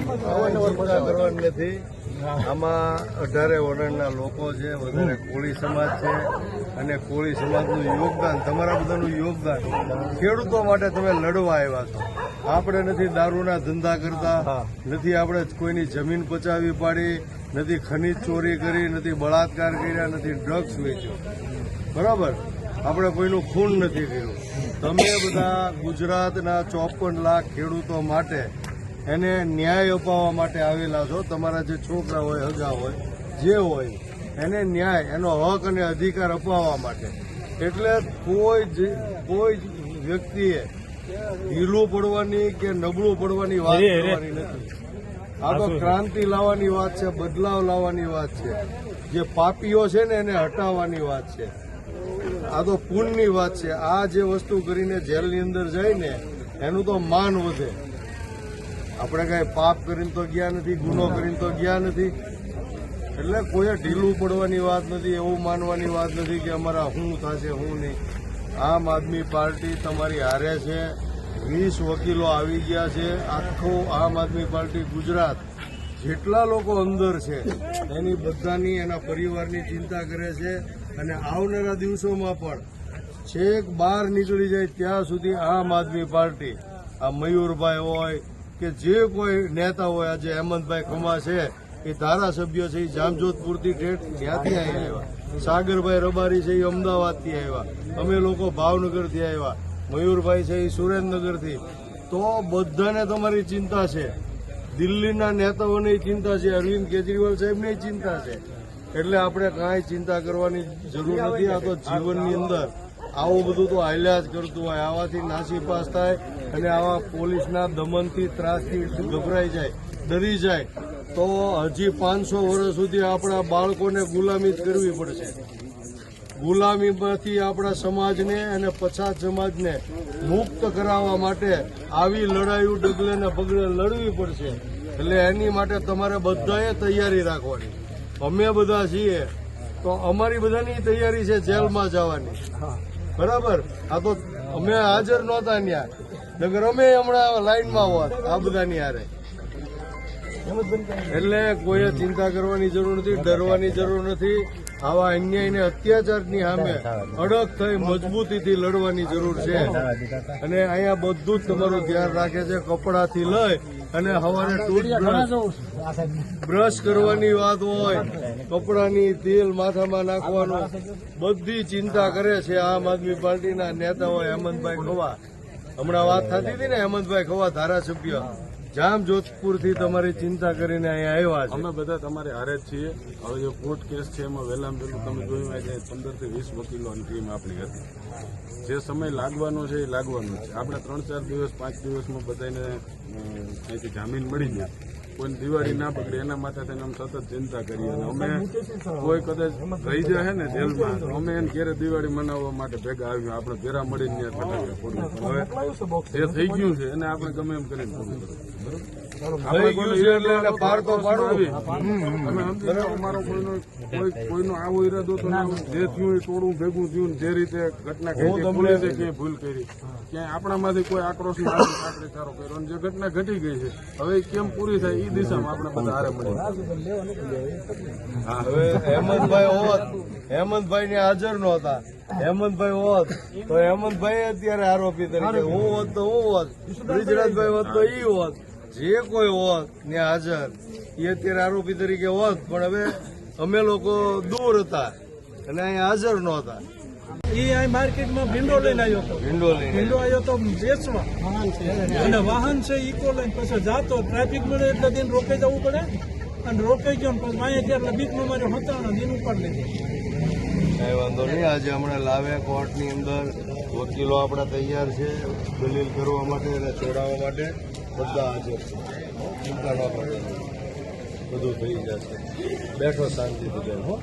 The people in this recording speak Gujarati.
ચિંતા કરવાની નથી. આમાં અઢારે વર્ણના લોકો છે, વધારે કોળી સમાજ છે અને કોળી સમાજનું યોગદાન, તમારા બધાનું યોગદાન. ખેડૂતો માટે તમે લડવા આવ્યા છો. આપણે નથી દારૂના ધંધા કરતા, નથી આપણે કોઈની જમીન પચાવી પાડી, નથી ખનીજ ચોરી કરી, નથી બળાત્કાર કર્યા, નથી ડ્રગ્સ વેચ્યો. બરાબર? આપણે કોઈનું ખૂન નથી કર્યું. તમે બધા ગુજરાતના ચોપન લાખ ખેડૂતો માટે એને ન્યાય અપાવવા માટે આવેલા છો. તમારા જે છોકરા હોય હગા હોય જે હોય એને ન્યાય એનો હક અને અધિકાર અપાવવા માટે. એટલે કોઈ કોઈ વ્યક્તિએ ઢીલું પડવાની કે નબળું પડવાની વાત કરવાની નથી. આ તો ક્રાંતિ લાવવાની વાત છે બદલાવ લાવવાની વાત છે. જે પાપીઓ છે ને એને હટાવવાની વાત છે. આ તો પુણ્યની વાત છે. આ જે વસ્તુ કરીને જેલની અંદર જાય ને એનું તો માન વધે. આપણે કઈ પાપ કરીને તો ગયા નથી, ગુનો કરીને તો ગયા નથી. એટલે કોઈ ઢીલું પડવાની વાત નથી, એવું માનવાની વાત નથી કે અમારા શું થશે શું નહીં. આમ આદમી પાર્ટી તમારી હારે છે. વીસ વકીલો આવી ગયા છે. આખો આમ આદમી પાર્ટી ગુજરાત, જેટલા લોકો અંદર છે એની બધાની એના પરિવારની ચિંતા કરે છે. અને આવનારા દિવસોમાં પણ છેક બહાર નીકળી જાય ત્યાં સુધી આમ આદમી પાર્ટી. આ મયુરભાઈ હોય કે જે કોઈ નેતા હોય, આજે હેમંતભાઈ ખમા છે, એ ધારાસભ્ય છે, એ જામજોધપુરથી ઠેઠ ત્યાંથી આવ્યા? સાગરભાઈ રબારી છે, એ અમદાવાદથી આવ્યા. અમે લોકો ભાવનગરથી આવ્યા. મયુરભાઈ છે, એ સુરેન્દ્રનગરથી. તો બધાને તમારી ચિંતા છે. દિલ્હીના નેતાઓની ચિંતા છે, અરવિંદ કેજરીવાલ સાહેબની ચિંતા છે. એટલે આપણે કાંઈ ચિંતા કરવાની જરૂર નથી, આ તો જીવનની અંદર આવું બધું તો હાલ્યા જ કરતું હોય, આવાથી નાસી પાસ થાય અને આવા પોલીસના દમનથી ત્રાસથી ગભરાઈ જાય ડરી જાય તો હજી પાંચસો વર્ષ સુધી આપણા બાળકોને ગુલામી જ કરવી પડશે. ગુલામીમાંથી આપણા સમાજને અને પછાત સમાજને મુક્ત કરાવવા માટે આવી લડાઈઓ ડગલે ને પગલે લડવી પડશે. એટલે એની માટે તમારે બધાએ તૈયારી રાખવાની. અમે બધા છીએ તો અમારી બધાની તૈયારી છે જેલમાં જવાની. બરાબર? આ તો અમે હાજર નહોતા ત્યાં નગર અમે હમણાં લાઈનમાં હોત આ બધાની હારે. એટલે કોઈએ ચિંતા કરવાની જરૂર નથી, ડરવાની જરૂર નથી. આવા અન્યાય ને અત્યાચારની સામે અડગ થઈ મજબૂતીથી લડવાની જરૂર છે. અને અહીંયા બધું જ તમારું ધ્યાન રાખે છે, કપડાથી લઈ અને હવારે ટૂથબ્રશ બ્રશ કરવાની વાત હોય, કપડાની તેલ માથામાં નાખવાનું. બધી ચિંતા કરે છે આમ આદમી પાર્ટીના નેતા હોય, હેમંતભાઈ ખવા. હમણાં વાત થતી હતી ને હેમંતભાઈ ખવા ધારાસભ્ય. જામ જોધપુરથી તમારી ચિંતા કરીને અહીંયા આવ્યા છે. અમે બધા તમારે હારે જ છીએ. હવે જે કોર્ટ કેસ છે એમાં વહેલામાં વહેલું તમે જોયું આજે પંદરથી વીસ વકીલોની ટીમ આપણી હતી. જે સમય લાગવાનો છે એ લાગવાનો છે. આપણે ત્રણ ચાર દિવસ, પાંચ દિવસમાં બધાને અહીંથી જામીન મળી જાય કોઈ દિવાળી ના પકડે એના માટે થઈને અમે સતત ચિંતા કરીએ અને અમે કોઈ કદાચ રહી જાય ને જેલમાં અમે એને ઘેરે દિવાળી મનાવવા માટે ભેગા આવ્યું. આપણે ભેરા મળીને ત્યાં ફોડવું. હવે જે થઈ ગયું છે એને આપણે ગમે એમ કરીને પૂરું કરવું બરોબર? થઈ ગયું છે એટલે એને પાર તો પાડવું. તમે સમજી લો, અમારો કોઈનો કોઈનો આવો ઈરાદો તો જે થયું એ ટોળું ભેગું થયું જે રીતે ઘટના ઘટી ક્યાંય ભૂલ કરી. ક્યાંય આપણામાંથી કોઈ આક્રોશ સાકરી કર્યો અને જે ઘટના ઘટી ગઈ છે હવે કેમ પૂરી થાય એ દિશામાં આપણે બધા હારે મળી હવે હેમંતભાઈ હોત હેમંતભાઈ ને હાજર નહોતા. હેમંતભાઈ હોત તો હેમંતભાઈ અત્યારે આરોપી તરીકે હું હોત તો હું હોત બ્રિજરાજભાઈ હોત તો ઈ હોત. જે કોઈ હોત ને હાજર એ અત્યારે આરોપી તરીકે હોત પણ હવે અમે લોકો દૂર હતા અને અહીંયા હાજર નહોતા. એ અહીં માર્કેટમાં ભીંડો લઈને આવ્યો હતો. ભીંડો લઈને. ભીંડો આવ્યો તો વેચવા. અને વાહન છે ઈકો લઈને પછી જાતો. ટ્રાફિક મળે એટલે દિન રોકે જવું પડે. અને રોકાઈ ગયો પછી અહીંયા ત્યારે એટલે મારે હતા દિન ઉપાડી લીધો. કઈ વાંધો નહીં આજે હમણાં લાવે કોર્ટની અંદર. વકીલો આપણા તૈયાર છે દલીલ કરવા માટે અને છોડાવવા માટે. બધા હાજર છે ચિંતા ન કરે. બધું થઈ જશે. બેઠો શાંતિ શાંતિથી બેઠો.